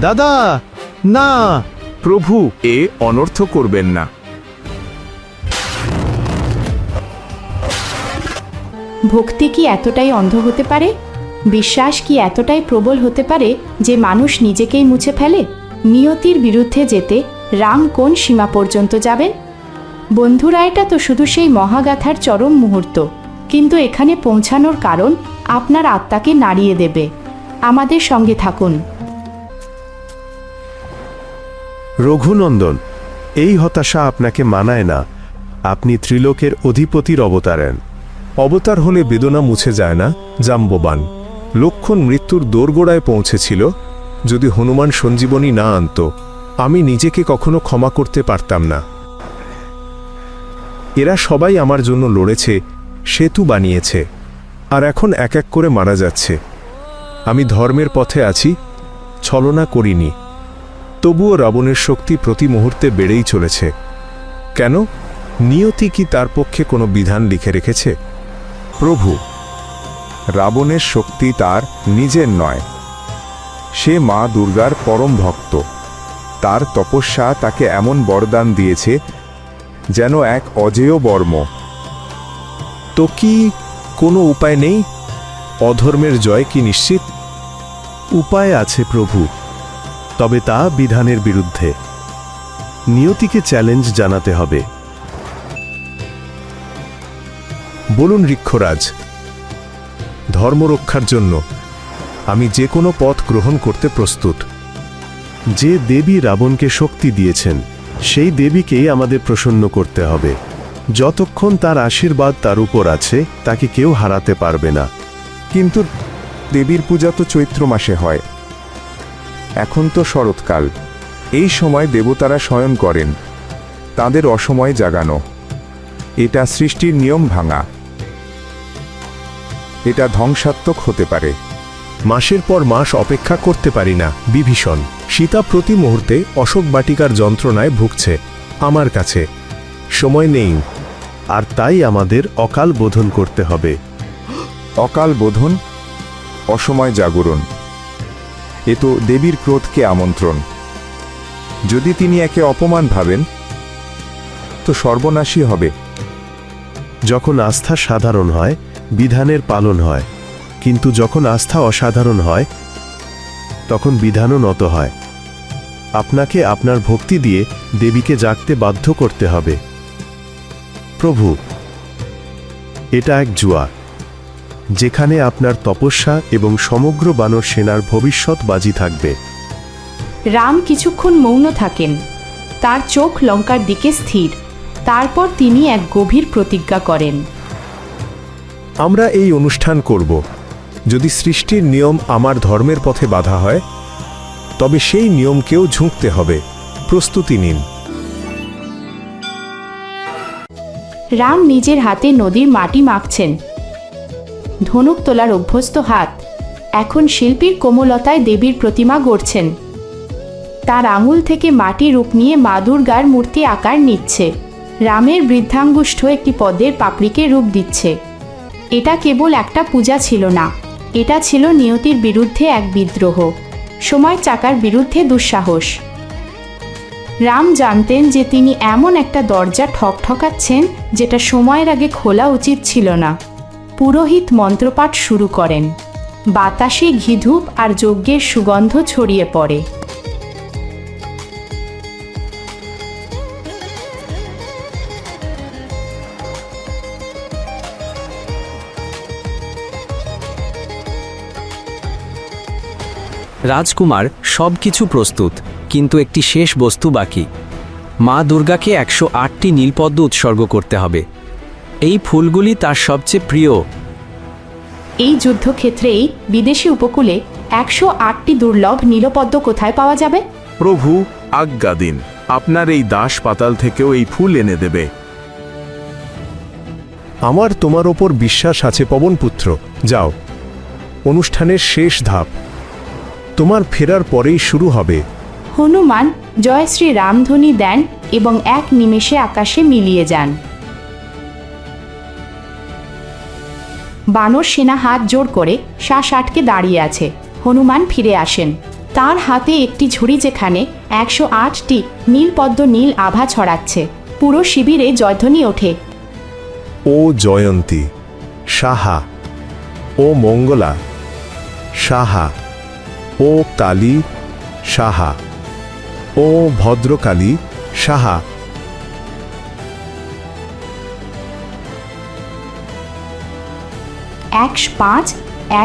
দাদা, না। প্রভু, এ অনর্থ করবেন না। ভক্তি কি এতটাই অন্ধ হতে পারে? বিশ্বাস কি এতটাই প্রবল হতে পারে যে মানুষ নিজেকেই মুছে ফেলে? নিয়তির বিরুদ্ধে যেতে রাম কোন সীমা পর্যন্ত যাবেন? বন্ধুরা, এটা তো শুধু সেই মহাগাথার চরম মুহূর্ত। কিন্তু এখানে পৌঁছানোর কারণ আপনার আত্মাকে নাড়িয়ে দেবে। আমাদের সঙ্গে থাকুন। রঘুনন্দন, এই হতাশা আপনাকে মানায় না। আপনি ত্রিলোকের অধিপতির অবতারেন। অবতার হলে বেদনা মুছে যায় না, জাম্ববান। লক্ষণ মৃত্যুর দোরগোড়ায় পৌঁছেছিল, যদি হনুমান সঞ্জীবনী না আনত, আমি নিজেকে কখনো ক্ষমা করতে পারতাম না। এরা সবাই আমার জন্য লড়েছে, সেতু বানিয়েছে, আর এখন এক এক করে মারা যাচ্ছে। আমি ধর্মের পথে আছি, ছলনা করিনি। তবুও রাবণের শক্তি প্রতি মুহূর্তে বেড়েই চলেছে। কেন? নিয়তি কি তার পক্ষে কোনো বিধান লিখে রেখেছে? প্রভু, রাবণের শক্তি তার নিজের নয়। সে মা দুর্গার পরম ভক্ত। তার তপস্যা তাকে এমন বরদান দিয়েছে যেন এক অজেয় বর্ম। তো কি কোনো উপায় নেই? অধর্মের জয় কি নিশ্চিত? উপায় আছে প্রভু। তবে তা বিধানের বিরুদ্ধে। নিয়তিকে চ্যালেঞ্জ জানাতে হবে। বলুন ঋক্ষরাজ ধর্ম রক্ষার জন্য আমি যে কোনো পথ গ্রহণ করতে প্রস্তুত। যে দেবী রাবণকে শক্তি দিয়েছেন, সেই দেবীকেই আমাদের প্রসন্ন করতে হবে। যতক্ষণ তার আশীর্বাদ তার উপর আছে, তাকে কেউ হারাতে পারবে না। কিন্তু দেবীর পূজা তো চৈত্র মাসে হয়। এখন তো শরৎকাল। এই সময় দেবতারা শয়ন করেন। তাদের অসময়ে জাগানো। এটা সৃষ্টির নিয়ম ভাঙা। এটা ধ্বংসাত্মক হতে পারে। মাসের পর মাস অপেক্ষা করতে পারি না, বিভীষণ। সীতা প্রতি মুহূর্তে অশোক বাটিকার যন্ত্রণায় ভুগছে, আমার কাছে। সময় নেই। আর তাই আমাদের অকাল বোধন করতে হবে। অকাল বোধন? অসময় জাগরণ। এ তো দেবীর ক্রোধকে আমন্ত্রণ। যদি তিনি একে অপমান ভাবেন, তো সর্বনাশী হবে। যখন আস্থা সাধারণ হয়, বিধানের পালন হয়, কিন্তু যখন আস্থা অসাধারণ হয়, তখন বিধানও নত হয়। আপনাকে আপনার ভক্তি দিয়ে দেবীকে জাগতে বাধ্য করতে হবে। প্রভু, এটা এক জুয়া। যেখানে আপনার তপস্যা এবং সমগ্র বানর সেনার ভবিষ্যৎ বাজি থাকবে। রাম কিছুক্ষণ মৌন থাকেন। তার চোখ লঙ্কার দিকে স্থির। তারপর তিনি এক গভীর প্রতিজ্ঞা করেন। আমরা এই অনুষ্ঠান করব। যদি সৃষ্টির নিয়ম আমার ধর্মের পথে বাধা হয় তবে সেই নিয়মকেও ঝুঁকতে হবে। প্রস্তুতি নিন। রাম নিজের হাতে নদীর মাটি মাখছেন। ধনুক তোলার অভ্যস্ত হাত। এখন শিল্পীর কোমলতায় দেবীর প্রতিমা গড়ছেন। তার আঙুল থেকে মাটি রূপ নিয়ে মা দুর্গার মূর্তি আকার নিচ্ছে। রামের বৃদ্ধাঙ্গুষ্ঠ একটি পদ্মের পাপড়িকে রূপ দিচ্ছে। এটা কেবল একটা পূজা ছিল না, এটা ছিল নিয়তির বিরুদ্ধে এক বিদ্রোহ, সময় চাকার বিরুদ্ধে দুঃসাহস। রাম জানতেন যে তিনি এমন একটা দরজা ঠকঠকাচ্ছেন যেটা সময়ের আগে খোলা উচিত ছিল না। পুরোহিত মন্ত্রপাঠ শুরু করেন। বাতাসে ঘিধূপ আর যজ্ঞের সুগন্ধ ছড়িয়ে পড়ে। রাজকুমার সব কিছু প্রস্তুত, কিন্তু একটি শেষ বস্তু বাকি। মা দুর্গাকে একশো আটটি নীলপদ্ম উৎসর্গ করতে হবে। এই ফুলগুলি তার সবচেয়ে প্রিয়। এই যুদ্ধক্ষেত্রেই বিদেশি উপকূলে একশো আটটি দুর্লভ নীলপদ্ম কোথায় পাওয়া যাবে? প্রভু আজ্ঞা দিন আপনার এই দাস পাতাল থেকেও এই ফুল এনে দেবে। আমার তোমার ওপর বিশ্বাস আছে পবনপুত্র। যাও অনুষ্ঠানের শেষ ধাপ। তোমার ফেরার পরেই শুরু হবে। হনুমান জয়শ্রী রামধ্বনি দেন এবং এক নিমেষে আকাশে মিলিয়ে যান। বানর সেনা হাত জোড় করে শ্বাস আটকে দাঁড়িয়ে আছে। হনুমান ফিরে আসেন। তার হাতে একটি ঝুড়ি যেখানে একশো আটটি নীলপদ্ম নীল আভা ছড়াচ্ছে। পুরো শিবিরে জয়ধ্বনি ওঠে। ও জয়ন্তী, সাহা, ও মঙ্গলা, সাহা, ও কালী, সাহা, ও ভদ্রকালী, সাহা একশো পাঁচ,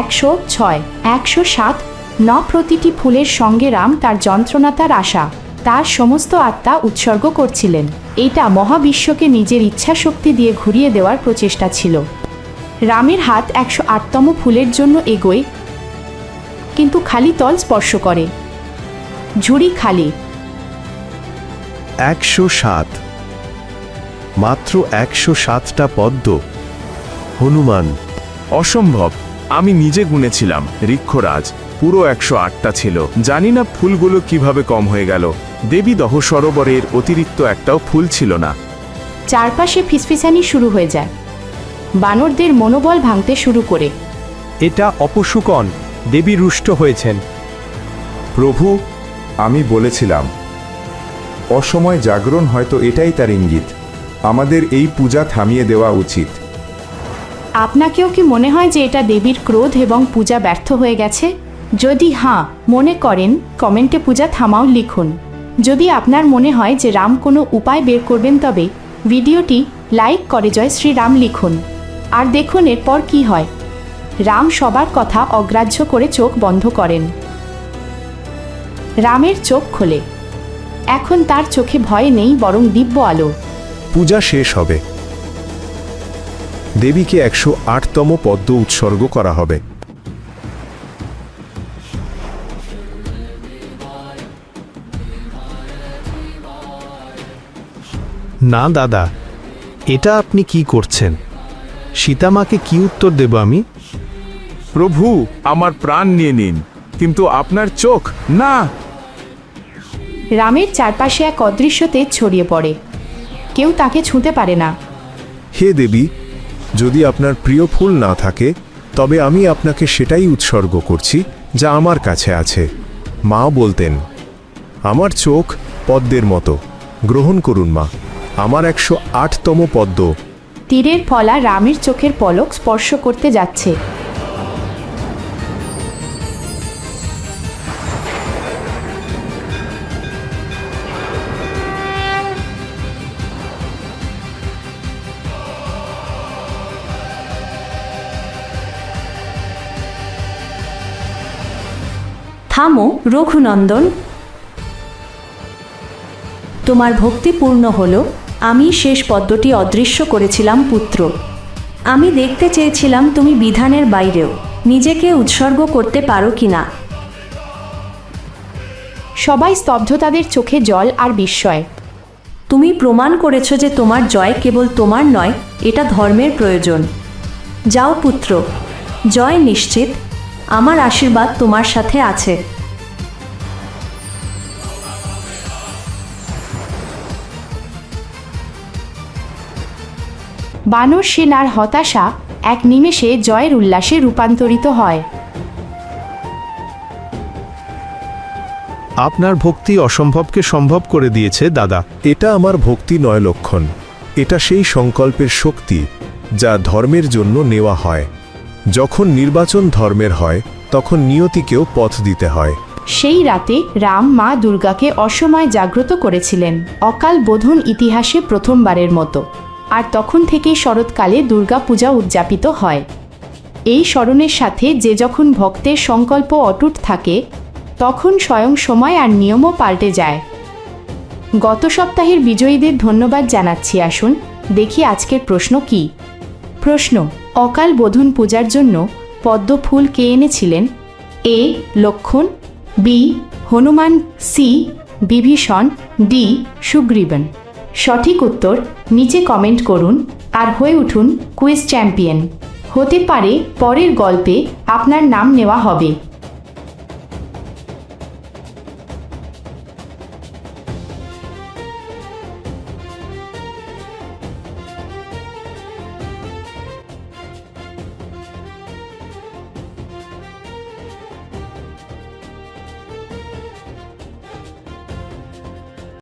একশো ছয়, একশো সাত ন প্রতিটি ফুলের সঙ্গে রাম তার যন্ত্রণা, তার আশা, তার সমস্ত আত্মা উৎসর্গ করছিলেন। এটা মহাবিশ্বকে নিজের ইচ্ছা শক্তি দিয়ে ঘুরিয়ে দেওয়ার প্রচেষ্টা ছিল। রামের হাত একশো আটতম ফুলের জন্য এগোয়, কিন্তু খালি তল স্পর্শ করে। ঝুড়ি খালি। একশো সাত। মাত্র একশো সাতটা পদ্ম। হনুমান। অসম্ভব। আমি নিজে গুনেছিলাম ঋক্ষরাজ পুরো একশো আটটা ছিল। জানি না ফুলগুলো কীভাবে কম হয়ে গেল। দেবী দহ সরোবরের অতিরিক্ত একটাও ফুল ছিল না। চারপাশে ফিসফিসানি শুরু হয়ে যায়। বানরদের মনোবল ভাঙতে শুরু করে। এটা অপশুকন দেবী রুষ্ট হয়েছেন। প্রভু আমি বলেছিলাম। অসময় জাগরণ হয়তো এটাই তার ইঙ্গিত। আমাদের এই পূজা থামিয়ে দেওয়া উচিত। আপনাকেও কি মনে হয় যে এটা দেবীর ক্রোধ এবং পূজা ব্যর্থ হয়ে গেছে? যদি হাঁ মনে করেন, কমেন্টে পূজা থামাও, লিখুন। যদি আপনার মনে হয় যে রাম কোনো উপায় বের করবেন, তবে ভিডিওটি লাইক করে জয় শ্রীরাম লিখুন। আর দেখুন এরপর কি হয়। রাম সবার কথা অগ্রাহ্য করে চোখ বন্ধ করেন। রামের চোখ খোলে। এখন তার চোখে ভয় নেই, বরং দিব্য আলো। পূজা শেষ হবে। দেবীকে একশো আটতম পদ্ম উৎসর্গ করা হবে। না দাদা এটা আপনি কি করছেন? সীতামাকে কি উত্তর দেব আমি? প্রভু আমার প্রাণ নিয়ে নিন কিন্তু আপনার চোখ না। রামের চারপাশে এক অদৃশ্য তেজ ছড়িয়ে পড়ে। কেউ তাকে ছুঁতে পারে না। হে দেবী যদি আপনার প্রিয় ফুল না থাকে, তবে আমি আপনাকে সেটাই উৎসর্গ করছি, যা আমার কাছে আছে। মা বলতেন, আমার চোখ পদ্মের মতো। গ্রহণ করুন মা। আমার একশো আটতম পদ্ম। তীরের ফলা রামের চোখের পলক স্পর্শ করতে যাচ্ছে। থামো, রঘুনন্দন। তোমার ভক্তি পূর্ণ হলো, আমি শেষ পদ্মটি অদৃশ্য করেছিলাম, পুত্র। আমি দেখতে চেয়েছিলাম তুমি বিধানের বাইরেও, নিজেকে উৎসর্গ করতে পারো কি না। সবাই স্তব্ধ তাদের চোখে জল আর বিস্ময়। তুমি প্রমাণ করেছ যে তোমার জয় কেবল তোমার নয়, এটা ধর্মের প্রয়োজন। যাও পুত্র, জয় নিশ্চিত আমার আশীর্বাদ তোমার সাথে আছে। বানর সেনার হতাশা এক নিমেষে জয়ের উল্লাসে রূপান্তরিত হয়। আপনার ভক্তি অসম্ভবকে সম্ভব করে দিয়েছে দাদা। এটা আমার ভক্তি নয় লক্ষণ। এটা সেই সংকল্পের শক্তি যা ধর্মের জন্য নেওয়া হয়। যখন নির্বাচন ধর্মের হয়, তখন নিয়তিকেও পথ দিতে হয়। সেই রাতে রাম মা দুর্গাকে অসময় জাগ্রত করেছিলেন, অকাল বোধন ইতিহাসে প্রথমবারের মতো। আর তখন থেকেই শরৎকালে দুর্গা পূজা উদযাপিত হয়। এই স্মরণের সাথে যে যখন ভক্তের সংকল্প অটুট থাকে, তখন স্বয়ং সময় আর নিয়মও পাল্টে যায়। গত সপ্তাহের বিজয়ীদের ধন্যবাদ জানাচ্ছি। আসুন, দেখি আজকের প্রশ্ন কি? প্রশ্ন অকাল বোধন পূজার জন্য পদ্ম ফুল কে এনেছিলেন? A. Lakshman, B. Hanuman, C. Bibhishan, D. Sugriban. সঠিক উত্তর নিচে কমেন্ট করুন আর হয়ে উঠুন কুইজ চ্যাম্পিয়ন। হতে পারে পরের গল্পে আপনার নাম নেওয়া হবে।